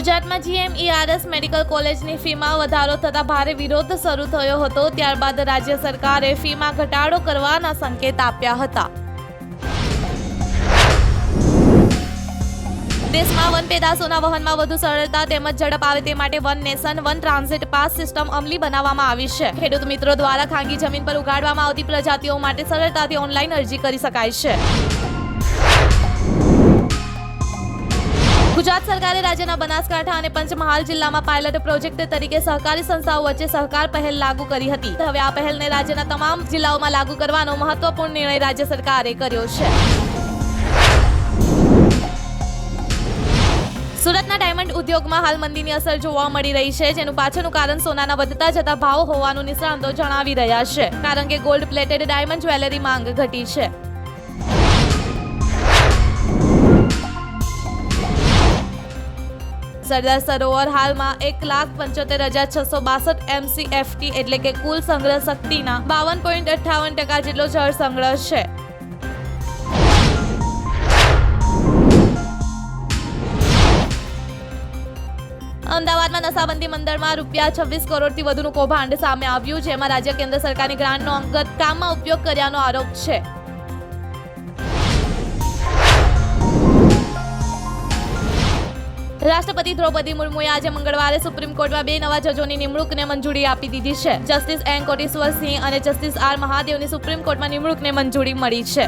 ગુજરાતમાં GMERS medical કોલેજની ફીમાં વધારો થતા ભારે વિરોધ શરૂ થયો હતો. ત્યારબાદ રાજ્ય સરકારે ફીમાં ઘટાડો કરવાના સંકેત આપ્યા હતા. દેશમાં વન પેદાશોના વહનમાં વધુ સરળતા તેમજ ઝડપ આવે તે માટે one nation, one transit pass system અમલી બનાવવામાં આવી છે. ખેડૂત મિત્રો દ્વારા ખાનગી જમીન પર ઉગાડવામાં આવતી પ્રજાતિઓ માટે સરળતાથી ઓનલાઈન અરજી કરી શકાય છે. ગુજરાત સરકારે રાજ્યના બનાસકાંઠા અને પંચમહાલ જિલ્લામાં પાયલટ પ્રોજેક્ટ તરીકે સહકારી સંસ્થાઓ વચ્ચે સહકાર પહેલ લાગુ કરી હતી. હવે આ પહેલને રાજ્યના તમામ જિલ્લાઓમાં લાગુ કરવાનો મહત્વપૂર્ણ નિર્ણય રાજ્ય સરકારે કર્યો છે. સુરતના ડાયમંડ ઉદ્યોગમાં હાલ મંદીની અસર જોવા મળી રહી છે, જેનું પાછળનું કારણ સોનાના વધતા જતા ભાવ હોવાનું નિષ્ણાંતો જણાવી રહ્યા છે. કારણ કે ગોલ્ડ પ્લેટેડ ડાયમંડ જ્વેલરી માંગ ઘટી છે. સરદાર સરોવર હાલમાં એક લાખ પંચોતેર હજાર છસો બાસઠ એમસીએફટી એટલે કે કુલ સંગ્રહ શક્તિના બાવન પોઈન્ટ અઠ્ઠાવન ટકા જેટલો જળ સંગ્રહ છે. અમદાવાદમાં નશાબંધી મંડળમાં રૂપિયા છવ્વીસ કરોડથી વધુનું કૌભાંડ સામે આવ્યું, જેમાં રાજ્ય કેન્દ્ર સરકારની ગ્રાન્ટનો અંગત કામમાં ઉપયોગ કર્યાનો આરોપ છે. રાષ્ટ્રપતિ દ્રૌપદી મુર્મુએ આજે મંગળવારે સુપ્રીમ કોર્ટમાં બે નવા જજોની નિમણૂકને મંજૂરી આપી દીધી છે. જસ્ટિસ એન કોટેશ્વર સિંહ અને જસ્ટિસ આર મહાદેવની સુપ્રીમ કોર્ટમાં નિમણૂકને મંજૂરી મળી છે.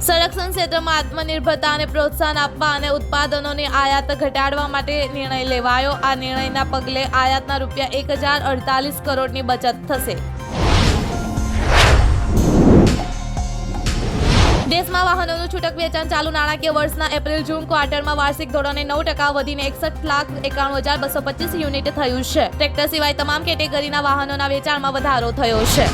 સંરક્ષણ ક્ષેત્રમાં આત્મનિર્ભરતાને પ્રોત્સાહન આપવા અને ઉત્પાદનોની આયાત ઘટાડવા માટે નિર્ણય લેવાયો. આ નિર્ણયના પગલે આયાતના રૂપિયા એક હજાર અડતાલીસ કરોડની બચત થશે. દેશમાં વાહનોનું છૂટક વેચાણ ચાલુ નાણાકીય વર્ષના એપ્રિલ જૂન ક્વાર્ટરમાં વાર્ષિક ધોરણે નવ ટકા વધીને એકસઠ લાખ એકાણું હજાર બસો પચીસ યુનિટ થયું છે. ટ્રેક્ટર સિવાય તમામ કેટેગરીના વાહનોના વેચાણમાં વધારો થયો છે.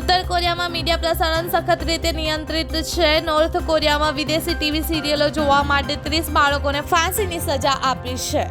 ઉત્તર કોરિયામાં મીડિયા પ્રસારણ સખત રીતે નિયંત્રિત છે. નોર્થ કોરિયામાં વિદેશી ટીવી સિરિયલો જોવા માટે ત્રીસ બાળકોને ફાંસીની સજા આપી છે.